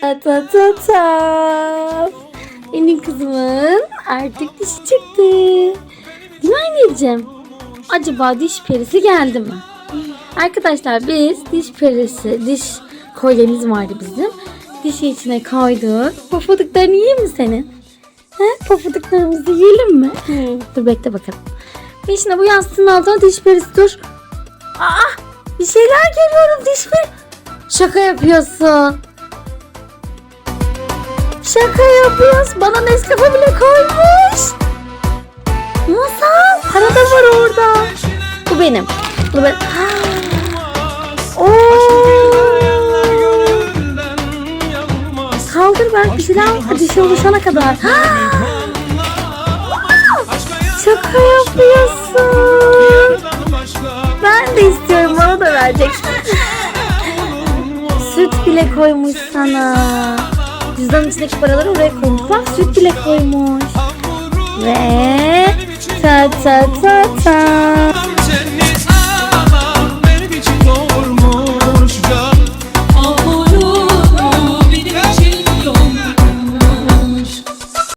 Ta ta ta ta. Benim kızımın artık dişi çıktı. Değil mi anneciğim? Acaba diş perisi geldi mi? Arkadaşlar biz diş perisi, diş kolyemiz vardı bizim. Dişi içine koyduk. Pofuduklarını yiyeyim mi senin? He? Pofuduklarımızı yiyelim mi? Dur bekle bakalım. Ve şimdi bu yastığın altına diş perisi dur. Aa! Bir şeyler görüyorum diş peri. Şaka yapıyorsun. Şaka yapıyorsun. Bana Nescafe bile koymuş. Masal. Para da var orada. Bu benim. Bu ben. Ha. Kaldır ben filan dişi oluşana kadar. Ha. Şaka yapıyorsun. Ben de istiyorum bana da vereceksin. Süt bile koymuş sana. Cüzdanın içindeki paraları oraya koymuş. Bak süt bile koymuş. Ve ta ta ta ta.